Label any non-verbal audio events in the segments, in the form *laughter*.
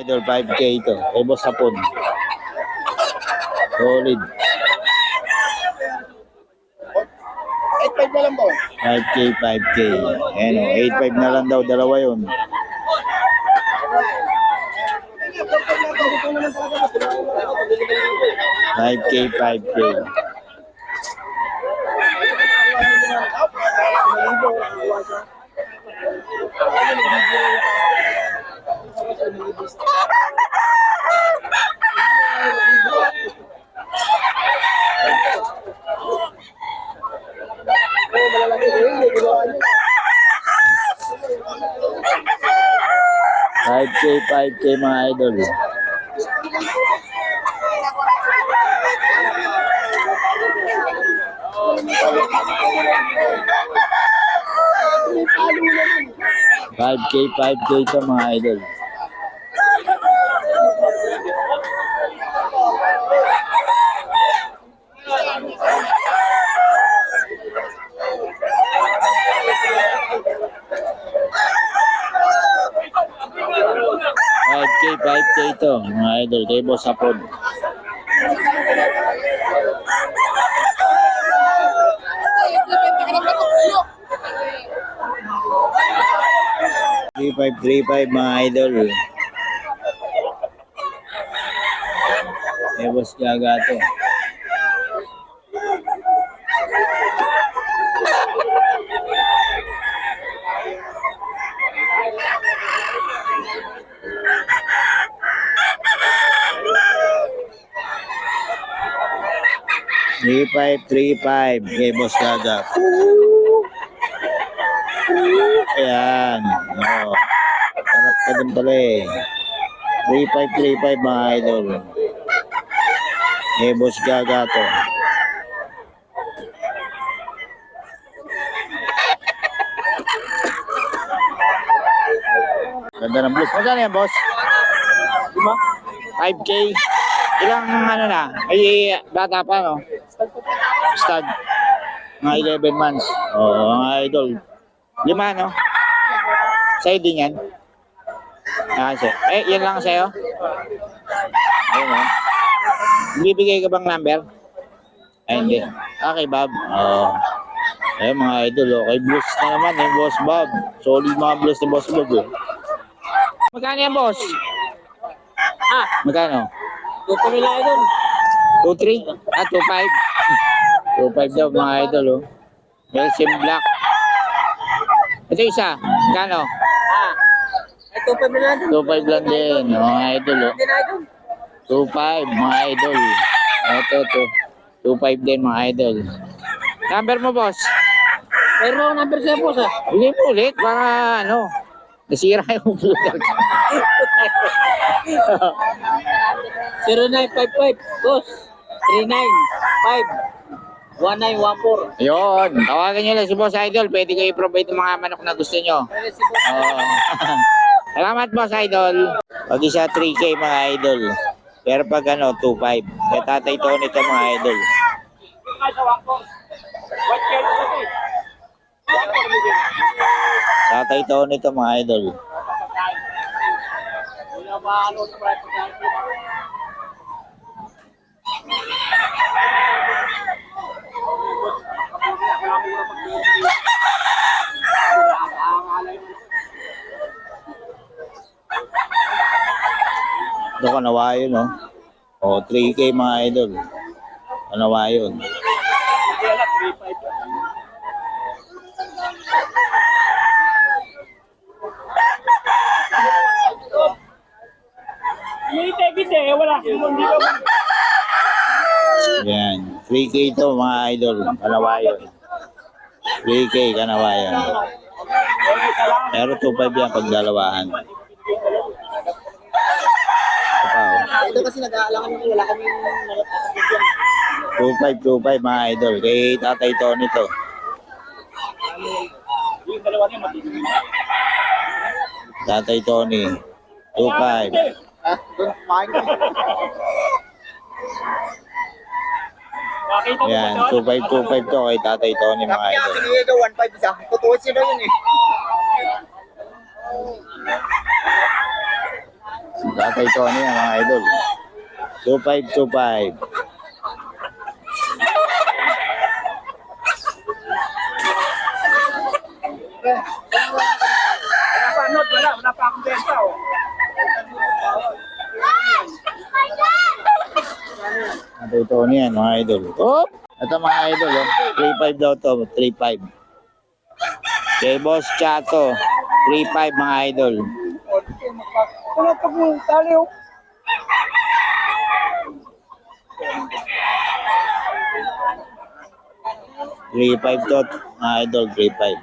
Idol 5K ito. Kay Boss Hapon. Solid. 8.5 na lang po. 5K, 5K. Ayan o, 8.5 na lang daw. Dalawa yun. Five K, five K. Five K, five K mga idol. Five K, five K ito mga idol. Five K, five K ito mga idol. Kay Boss Hapon. Three five, three five mga idol. Kay Boss Gaga to. Three five, three five. Kay Boss Gaga. Ayan. Oo. Sarap ka din pala eh. 3535 mga idol. Eh, boss gaga to. Ganda ng blues. Magkano yan, boss? Lima? 5K? Ilang ano na? Ay, bata pa, no? Stud. Mga 11 months. Oo, mga idol. Lima, no? Sa'yo din yan? Ah, sa'yo. Eh, yan lang sa'yo? Ayun, oh. Bibigay ka bang number? Ay, hindi. Okay, Bob. Oo. Eh, mga idol, oh. Kay Blues na naman, eh, Boss Bob. Solid mga Blues ni Boss Bob, eh. Magkano yan, boss? Ah, Magkano? ito nila idol. 2-3? Ah, 2-5? 2-5 daw, mga idol, oh. Belgium Black. Ito isa. Magkano? Ah, ito pa nila idol. 2-5 lang din, mga idol, oh. Hindi na idol. 2-5, mga idol. Ito, to. 2-5 din, mga idol. Number mo, boss? Ako number sa boss ah. Bigay mo ulit, para ano, nasira yung computer. 0955 boss 395 1914. Yun, tawagan nyo lang si Boss Idol. Pwede kayo i-provide ng mga manok na gusto nyo. Pwede si boss. Oo. *laughs* Salamat, Boss Idol. Pag isa 3K, mga idol. Pero pag ano, 2.5. Kaya tatay to nito, mga idol. Tatay to nito, mga idol. Wala ba ano sa price Ito kanawayo, no? O, 3K, mga idol. Kanawayo. Hindi tebit wala. Hindi ko Yan. 3K to, mga idol. Kanawayo. 3K, kanawayo. Pero 2.5 yan pag oh. Ito kasi nag-aalangan yung wala kami 2.5, 2.5 mga idol. Kay Tatay Tony to. yung dalawa niya matindi. Tatay Tony. 2.5. Ah, doon kumain ka. *laughs* Yan, 2.5, 2.5 to kay Tatay Tony mga niya, idol. binigay ka 1.5 isa. Totoo sila yun eh. Tatay Tony yan mga idol. 2525. Wala pa, Nod. Wala. Wala pa akong benta, oh. Tatay Tony yan mga idol. Oh! Ito mga idol, oh. 3.5 daw to, 3.5. Kay Boss Chato, 3.5 mga idol. Wala pa kong tali, oh. Three five to, mga idol, three five.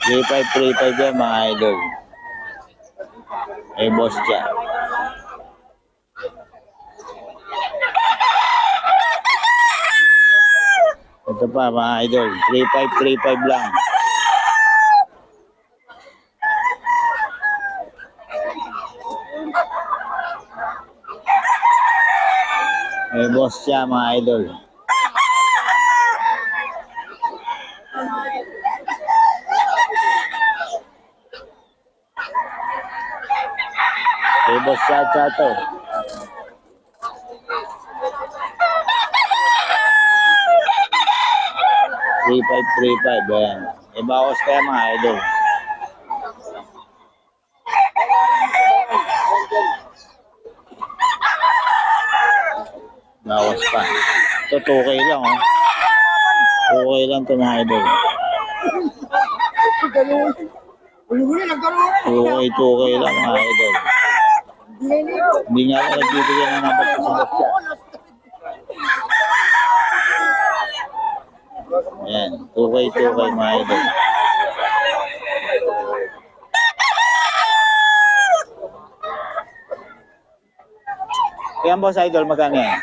Three five, three five yan, mga idol. Eh, boss siya. Ito pa mga idol, 3535 lang. Eh, boss siya mga idol. Eh, boss siya siya to. 3535, ayan. E bawas kaya mga idol. Bawas pa. Ito 2K lang, oh. 2K lang ito mga idol. 2K, 2K lang mga idol. Hindi nga ako nagbibigyan ng nabagkasagot siya. Ayan, 2K, 2K, mga idol. Yan, boss idol, magkano yan?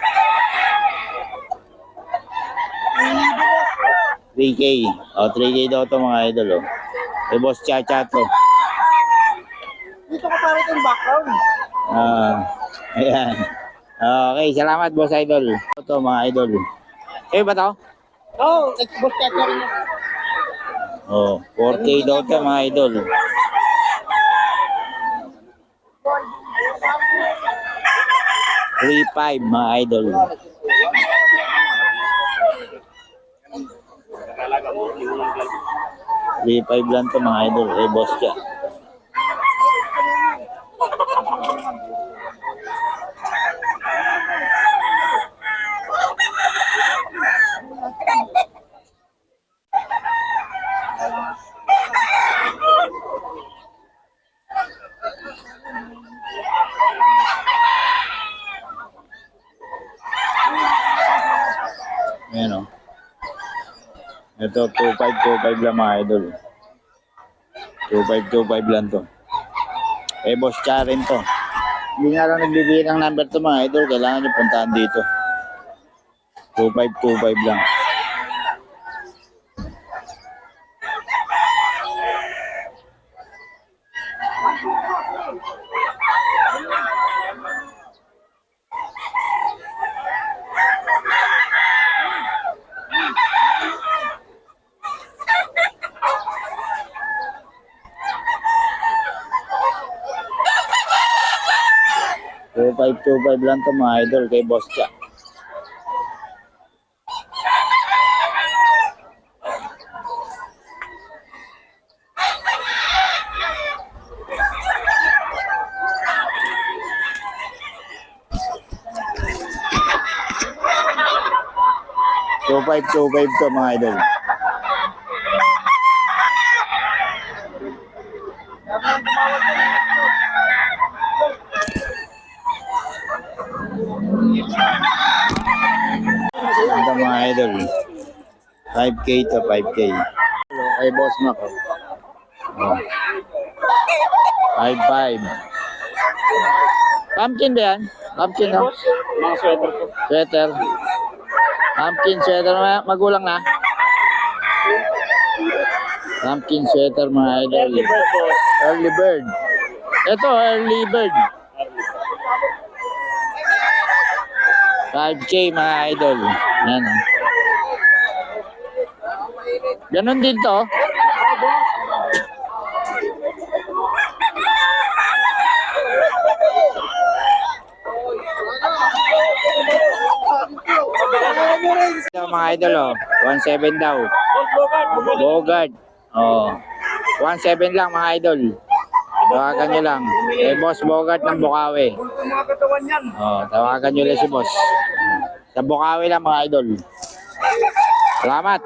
3K. O, 3K daw to mga idol, oh. Eh, boss Chacha to. Dito ka para yung background. Ah, ayan. Okay, salamat boss idol. Ito mga idol. Eh ba to? Oo, oh, ka ka rin. Oh, 4K daw to mga idol. Three five mga idol. Three five lang to mga idol. Eh, boss siya. Ayan o. Ito, 2525 lang mga idol. 2525 lang to. Eh, boss cha rin to. Hindi nga lang nagbibigay ng number to mga idol. Kailangan nyo puntahan dito. 2525 lang. Two five two five lang to mga idol kay Boss Cha. Two five two five to mga idol. Ito mga idol. 5K to 5K. Ay, boss Mac. Oh. 5-5. Pumpkin ba yan? Pumpkin, no? Mga sweater ko. Sweater. Pumpkin sweater. ma- Magulang na. Pumpkin sweater, mga idol. Early bird. Ito, early bird. 5K, mga idol. Yan. oh. Ganon din to. Ito mga idol oh. 1.7 daw. Bogard. Oh. 1.7 lang mga idol. Tawagan nyo lang. Eh, Boss Bogart ng Bukawi. Oh, tawagan nyo lang si Boss. Sa Bukawi lang mga idol. Salamat.